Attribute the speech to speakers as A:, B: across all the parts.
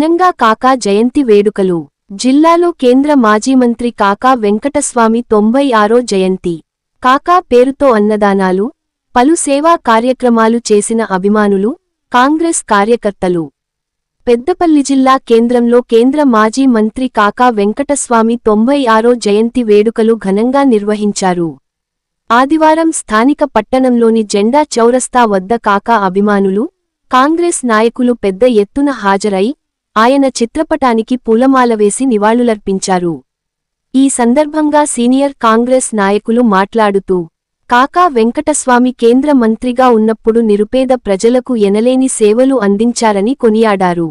A: ఘనంగా కాకా జయంతి వేడుకలు. జిల్లాలో కేంద్ర మాజీ మంత్రి కాకా వెంకటస్వామి తొంభై ఆరో జయంతి. కాకా పేరుతో అన్నదానాలు పలు సేవా కార్యక్రమాలు చేసిన అభిమానులు కాంగ్రెస్ కార్యకర్తలు. పెద్దపల్లి జిల్లా కేంద్రంలో కేంద్ర మాజీ మంత్రి కాకా వెంకటస్వామి తొంభై ఆరో జయంతి వేడుకలు ఘనంగా నిర్వహించారు. ఆదివారం స్థానిక పట్టణంలోని జెండా చౌరస్తా వద్ద కాకా అభిమానులు కాంగ్రెస్ నాయకులు పెద్ద ఎత్తున హాజరై ఆయన చిత్రపటానికి పూలమాల వేసి నివాళులర్పించారు. ఈ సందర్భంగా సీనియర్ కాంగ్రెస్ నాయకులు మాట్లాడుతూ కాకా వెంకటస్వామి కేంద్ర మంత్రిగా ఉన్నప్పుడు నిరుపేద ప్రజలకు ఎనలేని సేవలు అందించారని కొనియాడారు.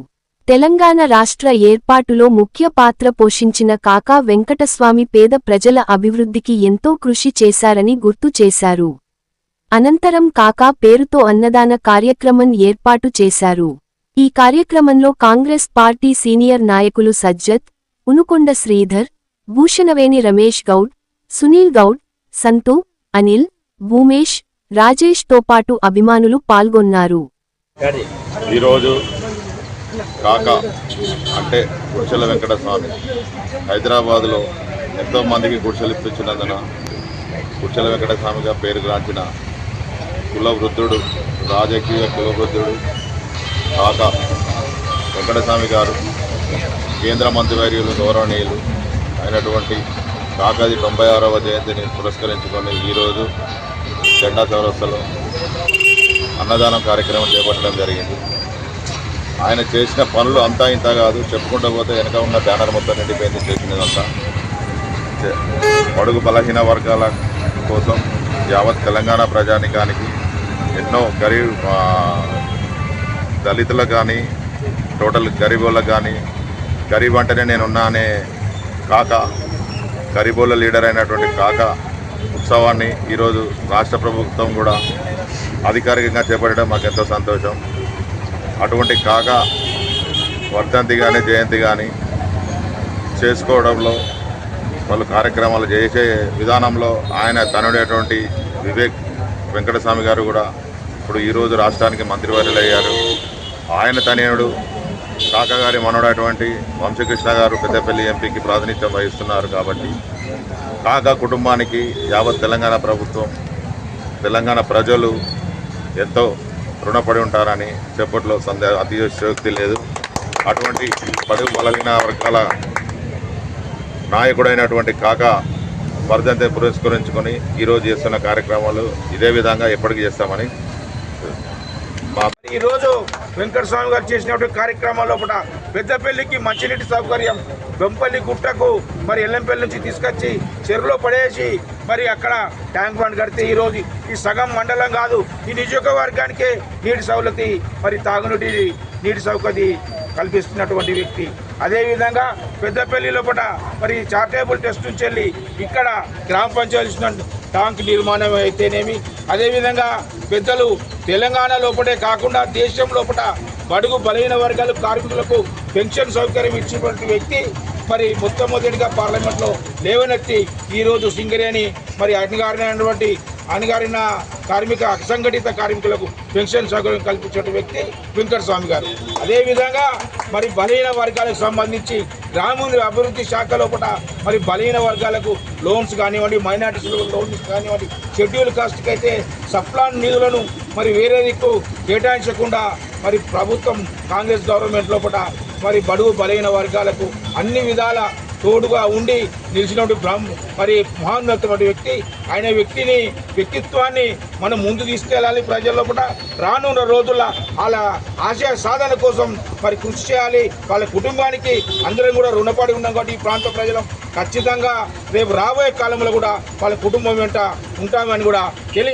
A: తెలంగాణ రాష్ట్ర ఏర్పాటులో ముఖ్య పాత్ర పోషించిన కాకా వెంకటస్వామి పేద ప్రజల అభివృద్ధికి ఎంతో కృషి చేశారని గుర్తు చేశారు. అనంతరం కాకా పేరుతో అన్నదాన కార్యక్రమం ఏర్పాటు చేశారు. ఈ కార్యక్రమంలో కాంగ్రెస్ పార్టీ సీనియర్ నాయకులు సజ్జత్ ఉనుకొండ శ్రీధర్ భూషణవేణి రమేష్ గౌడ్ సునీల్ గౌడ్ సంతు అనిల్ భూమేష్ రాజేష్తో పాటు అభిమానులు పాల్గొన్నారు.
B: ఈరోజు కాక అంటే గుడిసెల వెంకటస్వామి హైదరాబాదులో ఎంతో మందికి గుడిసెలు ఇప్పించినందున గుడిసెల వెంకటస్వామిగా పేరుగాంచిన కుల కులవృద్ధుడు రాజకీయ కులవృద్ధుడు వృద్ధుడు వెంకటస్వామి గారు కేంద్ర మంత్రివర్యులు గౌరవనీయులు అయినటువంటి కాకాది తొంభై ఆరవ జయంతిని పురస్కరించుకొని ఈరోజు జెండా చౌరస్తలో అన్నదానం కార్యక్రమం చేపట్టడం జరిగింది. ఆయన చేసిన పనులు అంతా ఇంత కాదు చెప్పుకుంటూ పోతే వెనక ఉన్న బ్యానర్ మొత్తం నిండిపోయింది చేసినదంతా. పడుగు బలహీన వర్గాల కోసం యావత్ తెలంగాణ ప్రజానికానికి ఎన్నో గరీబ్ దళితులకు కానీ టోటల్ గరీబోళ్ళకు కానీ గరీబ్ అంటేనే నేనున్నా అనే కాక గరీబోళ్ళ లీడర్ అయినటువంటి కాక ఉత్సవాన్ని ఈరోజు రాష్ట్ర ప్రభుత్వం కూడా అధికారికంగా చేపట్టడం మాకు ఎంతో సంతోషం. అటువంటి కాక వర్ధంతి కానీ జయంతి కానీ చేసుకోవడంలో వాళ్ళు కార్యక్రమాలు చేసే విధానంలో ఆయన తనుడేటువంటి వివేక్ వెంకటస్వామి గారు కూడా ఇప్పుడు ఈరోజు రాష్ట్రానికి మంత్రివర్యులు అయ్యారు ఆయన తనయుడు. కాకగారి గారి వంశకృష్ణ గారు పెద్దపల్లి ఎంపీకి ప్రాతినిధ్యం వహిస్తున్నారు కాబట్టి కాకా కుటుంబానికి యావత్ తెలంగాణ ప్రభుత్వం తెలంగాణ ప్రజలు ఎంతో రుణపడి ఉంటారని చెప్పట్లో సందేహ అతిశయోక్తి లేదు. అటువంటి బడుగు బలహీన వర్గాల నాయకుడైనటువంటి కాక వర్ధంతి పురస్కరించుకొని ఈరోజు చేస్తున్న కార్యక్రమాలు ఇదే విధంగా ఎప్పటికీ చేస్తామని ఈరోజు
C: వెంకట స్వామి వెంకటస్వామి గారు చేసినటువంటి కార్యక్రమం లోపల పెద్దపల్లికి మంచినీటి సౌకర్యం వెంపల్లి గుట్టకు మరి ఎల్లంపల్లి నుంచి తీసుకొచ్చి చెరువులో పడేసి మరి అక్కడ ట్యాంక్ బండ్ కడితే ఈ రోజు ఈ సగం మండలం కాదు ఈ నియోజకవర్గానికే నీటి సౌలతి మరి తాగునీటి నీటి సౌకర్యం కల్పిస్తున్నటువంటి వ్యక్తి. అదేవిధంగా పెద్దపల్లి లోపల మరి చార్టేబుల్ టెస్ట్ నుంచి వెళ్ళి ఇక్కడ గ్రామ పంచాయతీ ట్యాంక్ నిర్మాణం అయితేనేమి అదేవిధంగా పెద్దలు తెలంగాణ లోపటే కాకుండా దేశం లోపల బడుగు బలహీన వర్గాలు కార్మికులకు పెన్షన్ సౌకర్యం ఇచ్చినటువంటి వ్యక్తి మరి మొట్టమొదటిగా పార్లమెంట్లో లేవనెత్తి ఈరోజు సింగరేణి మరి అణగారినటువంటి అణగారిన కార్మిక అసంఘటిత కార్మికులకు పెన్షన్ సౌకర్యం కల్పించిన వ్యక్తి వెంకటస్వామి గారు. అదేవిధంగా మరి బలహీన వర్గాలకు సంబంధించి గ్రామీణ అభివృద్ధి శాఖ లోపల మరి బలహీన వర్గాలకు లోన్స్ కానివ్వండి మైనార్టీస్ లోన్స్ కానివ్వండి షెడ్యూల్ కాస్ట్కి అయితే సప్లాన్ నిధులను మరి వేరే దిక్కు కేటాయించకుండా మరి ప్రభుత్వం కాంగ్రెస్ గవర్నమెంట్ లోపల మరి బడుగు బలహీన వర్గాలకు అన్ని విధాల తోడుగా ఉండి నిలిచినటువంటి బ్రహ్మ మరి మహోన్నతమైన వ్యక్తి ఆయన వ్యక్తిని వ్యక్తిత్వాన్ని మనం ముందు తీసుకెళ్ళాలి ప్రజల్లో కూడా. రానున్న రోజుల్లో వాళ్ళ ఆశయ సాధన కోసం మరి కృషి చేయాలి. వాళ్ళ కుటుంబానికి అందరం కూడా రుణపడి ఉన్నాం కాబట్టి ఈ ప్రాంత ప్రజలు ఖచ్చితంగా రేపు రాబోయే కాలంలో కూడా వాళ్ళ కుటుంబం వెంట ఉంటామని కూడా తెలియ